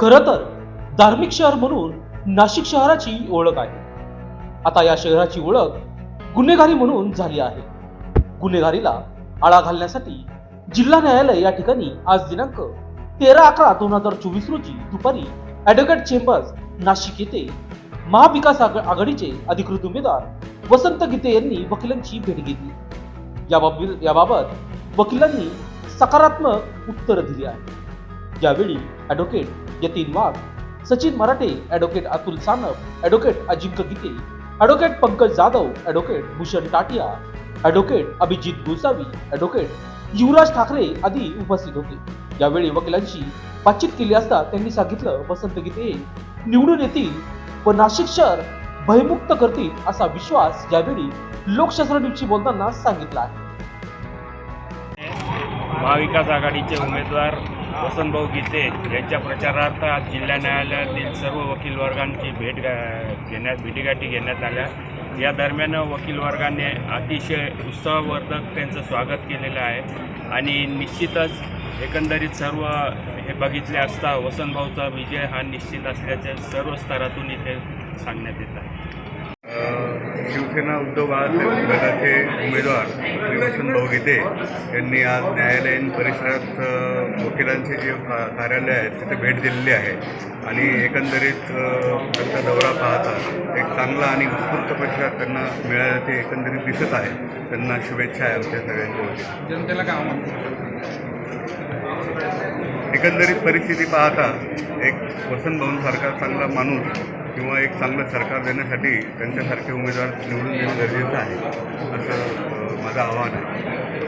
खरं तर धार्मिक शहर म्हणून नाशिक शहराची ओळख आहे. आता या शहराची ओळख गुन्हेगारी म्हणून झाली आहे. गुन्हेगारीला आळा घालण्यासाठी जिल्हा न्यायालय या ठिकाणी आज दिनांक तेरा अकरा दोन हजार चोवीस रोजी दुपारी ॲडव्होकेट चेंबर्स नाशिक येथे महाविकास आघाडीचे अधिकृत उमेदवार वसंत गीते यांनी वकिलांची भेट घेतली. याबाबत याबाबत वकिलांनी सकारात्मक उत्तर दिली आहे. यावेळी advocate Yatin Wagh Sachin Marathe advocate Atul Sanap advocate Ajinkya Gite advocate Pankaj Jadhav advocate Bhushan Tatia advocate Abhijit Gosavi advocate Yuvraj Thackeray आदी उपस्थित होते। यावेळी वकिलांशी बातचीत केली असता त्यांनी सांगितलं वसंत गीते निवडून येतील व नाशिक शहर भयमुक्त करतील असा विश्वास यावेळी लोकशास्त्र न्यूजशी बोलताना सांगितला आहे. महाविकास आघाडीचे उमेदवार वसंतभाऊ गीते यांच्या प्रचारार्थ आज जिल्हा न्यायालयातील सर्व वकील वर्गांची भेट घेण्यात भेटीगाठी घेण्यात आल्या. या दरम्यान वकील वर्गाने अतिशय उत्साहवर्धक त्यांचं स्वागत केलेलं आहे. आणि निश्चितच एकंदरीत सर्व हे बघितले असता वसंतभाऊचा विजय हा निश्चित असल्याचे सर्व स्तरातून इथे सांगण्यात येत आहे. शिवसेना उद्धव बाळासाहेब गटाचे उमेदवार श्री वसंतभाऊ गीते यांनी आज न्यायालयीन परिसरात वकिलांचे जे का- कार्यालय आहे तिथे भेट दिलेली आहे. आणि एकंदरीत त्यांचा दौरा पाहता एक चांगला आणि उत्स्फूर्त प्रतिसाद त्यांना मिळाला ते एकंदरीत दिसत आहे. त्यांना शुभेच्छा आहे आमच्या सगळ्यांच्या जनतेला काय एकंदरीत परिस्थिती पाहता एक वसंत भाऊंसारखा चांगला माणूस किंवा एक चांगलं सरकार देण्यासाठी त्यांच्यासारखे उमेदवार निवडून देणं गरजेचं आहे असं माझं आव्हान आहे.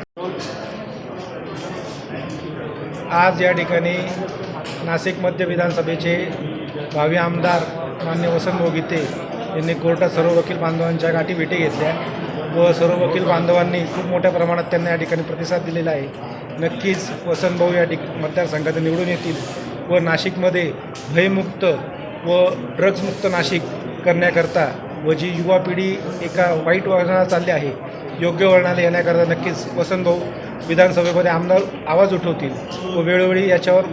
आज या ठिकाणी नाशिक मध्य विधानसभेचे भावी आमदार मान्य वसंत गीते यांनी कोर्टात सर्व वकील बांधवांच्या गाठी भेटी घेतल्या व सर्व वकील बांधवांनी खूप मोठ्या प्रमाणात त्यांना या ठिकाणी प्रतिसाद दिलेला आहे. नक्कीच वसंत भाऊ या ठिक मतदारसंघात निवडून येतील व नाशिकमध्ये भयमुक्त व ड्रग्जमुक्त नाशिक करण्याकरता व जी युवा पिढी एका वाईट वळणाला चालली आहे योग्य वळणाला येण्याकरता नक्कीच वसंत भाऊ विधानसभेमध्ये आमदार आवाज उठवतील व वेळोवेळी याच्यावर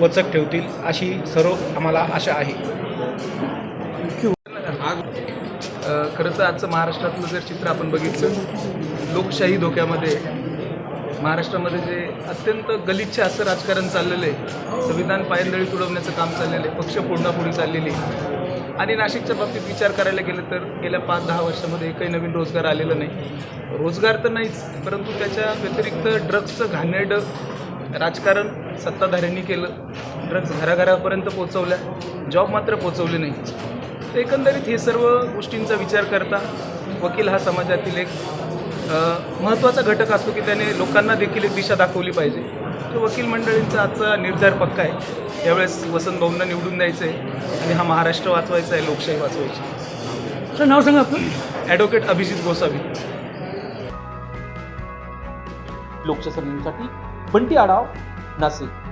वचक ठेवतील अशी सर्व आम्हाला आशा आहे. आज खरं तर आजचं महाराष्ट्रातलं जर चित्र आपण बघितलं लोकशाही धोक्यामध्ये महाराष्ट्रामध्ये जे अत्यंत गलिच्छ असं राजकारण चाललेलं आहे संविधान पायंदळी तुडवण्याचं काम चाललेलं आहे पक्ष फोडण्यापुढे चाललेली आणि नाशिकच्या बाबतीत विचार करायला गेलं तर गेल्या पाच दहा वर्षामध्ये एकही नवीन रोजगार आलेला नाही. रोजगार तर नाहीच परंतु त्याच्या व्यतिरिक्त ड्रग्जचं घाणेरडं राजकारण सत्ताधाऱ्यांनी केलं. ड्रग्ज घराघरापर्यंत पोचवल्या जॉब मात्र पोचवले नाही. तर एकंदरीत हे सर्व गोष्टींचा विचार करता वकील हा समाजातील एक महत्त्वाचा घटक असतो की त्याने लोकांना देखील एक दिशा दाखवली पाहिजे. तर वकील मंडळींचा आजचा निर्धार पक्का आहे. त्यावेळेस वसंत भाऊंना निवडून द्यायचं आहे आणि हा महाराष्ट्र वाचवायचा आहे लोकशाही वाचवायची. आहे. सर नाव सांगा आपलं. ॲडव्होकेट अभिजित गोसावी. न्यूजसाठी बंटी आढाव नाशिक.